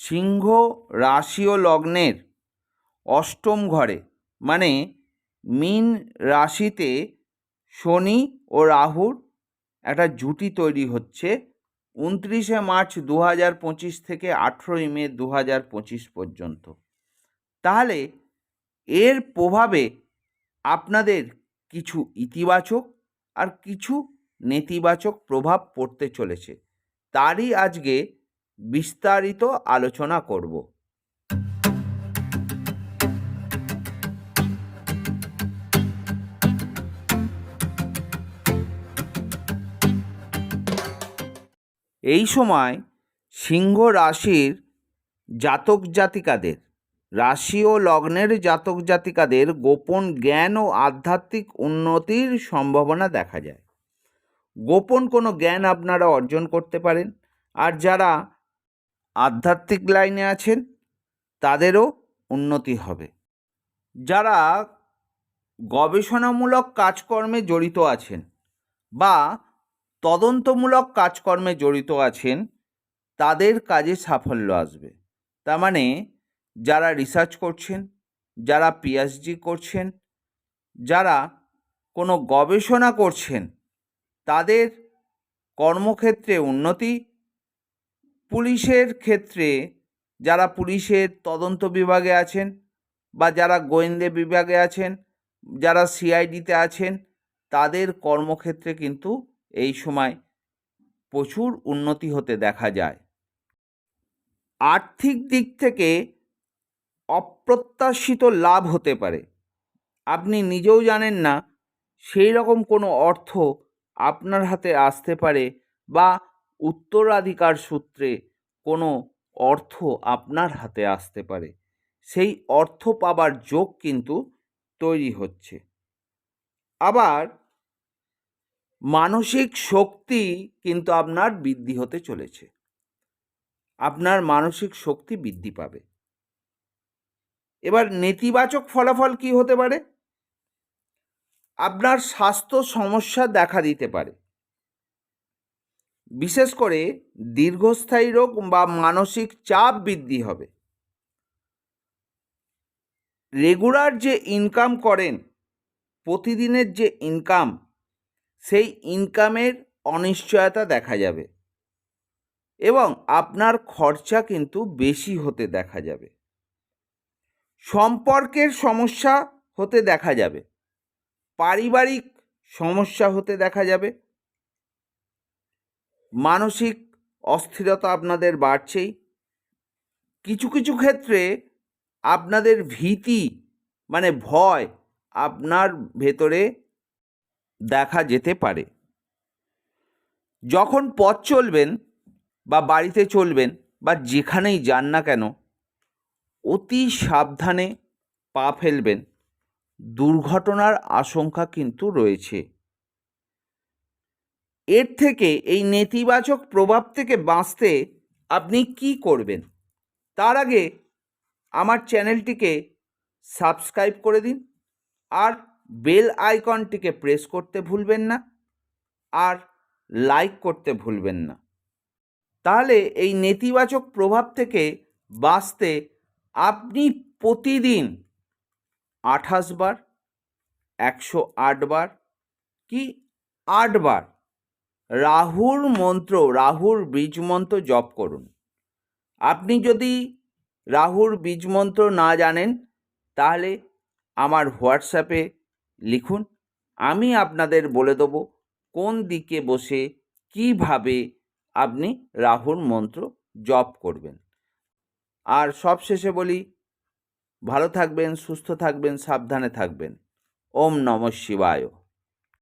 সিংহ রাশি ও লগ্নের অষ্টম ঘরে মানে মীন রাশিতে শনি ও রাহুর একটা জুটি তৈরি হচ্ছে উনত্রিশে মার্চ দু হাজার পঁচিশ থেকে আঠেরোই মে দু হাজার পঁচিশ পর্যন্ত। তাহলে এর প্রভাবে আপনাদের কিছু ইতিবাচক আর কিছু নেতিবাচক প্রভাব পড়তে চলেছে। তারই আজকে বিস্তারিত আলোচনা করব। এই সময় সিংহ রাশির জাতক জাতিকাদের, রাশি ও লগ্নের জাতক জাতিকাদের গোপন জ্ঞান ও আধ্যাত্মিক উন্নতির সম্ভাবনা দেখা যায়। গোপন কোনো জ্ঞান আপনারা অর্জন করতে পারেন। আর যারা আধ্যাত্মিক লাইনে আছেন, তাদেরও উন্নতি হবে। যারা গবেষণামূলক কাজকর্মে জড়িত আছেন বা তদন্তমূলক কাজকর্মে জড়িত আছেন, তাদের কাজে সাফল্য আসবে। তার মানে যারা রিসার্চ করছেন, যারা পিএইচডি করছেন, যারা কোনো গবেষণা করছেন, তাদের কর্মক্ষেত্রে উন্নতি পুলিশের ক্ষেত্রে যারা পুলিশের তদন্ত বিভাগে আছেন বা যারা গোয়েন্দে বিভাগে আছেন, যারা সিআইডিতে আছেন, তাদের কর্মক্ষেত্রে কিন্তু এই সময় প্রচুর উন্নতি হতে দেখা যায়। আর্থিক দিক থেকে অপ্রত্যাশিত লাভ হতে পারে। আপনি নিজেও জানেন না সেই রকম কোনো অর্থ আপনার হাতে আসতে পারে বা উত্তরাধিকার সূত্রে কোনো অর্থ আপনার হাতে আসতে পারে। সেই অর্থ পাবার যোগ কিন্তু তৈরি হচ্ছে। আবার মানসিক শক্তি কিন্তু আপনার বৃদ্ধি হতে চলেছে। আপনার মানসিক শক্তি বৃদ্ধি পাবে। এবার নেতিবাচক ফলাফল কি হতে পারে? আপনার স্বাস্থ্য সমস্যা দেখা দিতে পারে। বিশেষ করে দীর্ঘস্থায়ী রোগ বা মানসিক চাপ বৃদ্ধি হবে। রেগুলার যে ইনকাম করেন, প্রতিদিনের যে ইনকাম, সেই ইনকামের অনিশ্চয়তা দেখা যাবে এবং আপনার খরচা কিন্তু বেশি হতে দেখা যাবে। সম্পর্কের সমস্যা হতে দেখা যাবে, পারিবারিক সমস্যা হতে দেখা যাবে মানসিক অস্থিরতা আপনাদের বাড়ছেই। কিছু কিছু ক্ষেত্রে আপনাদের ভীতি মানে ভয় আপনার ভেতরে দেখা যেতে পারে। যখন পথ চলবেন বা বাড়িতে চলবেন বা যেখানেই যান না কেন, অতি সাবধানে পা ফেলবেন। দুর্ঘটনার আশঙ্কা কিন্তু রয়েছে। এর থেকে এই নেতিবাচক প্রভাব থেকে বাঁচতে আপনি কি করবেন? তার আগে আমার চ্যানেলটিকে সাবস্ক্রাইব করে দিন আর বেল আইকনটিকে প্রেস করতে ভুলবেন না আর লাইক করতে ভুলবেন না। তাহলে এই নেতিবাচক প্রভাব থেকে বাঁচতে আপনি প্রতিদিন আঠাশ বার, একশো আটবার কি আটবার রাহুর মন্ত্র, রাহুর বীজ মন্ত্র জপ করুন। আপনি যদি রাহুর বীজ মন্ত্র না জানেন, তাহলে আমার হোয়াটসঅ্যাপে লিখুন। আমি আপনাদের বলে দেবো কোন দিকে বসে কীভাবে আপনি রাহুর মন্ত্র জপ করবেন। আর সবশেষে বলি, ভালো থাকবেন, সুস্থ থাকবেন, সাবধানে থাকবেন। ওম নম শিবায়।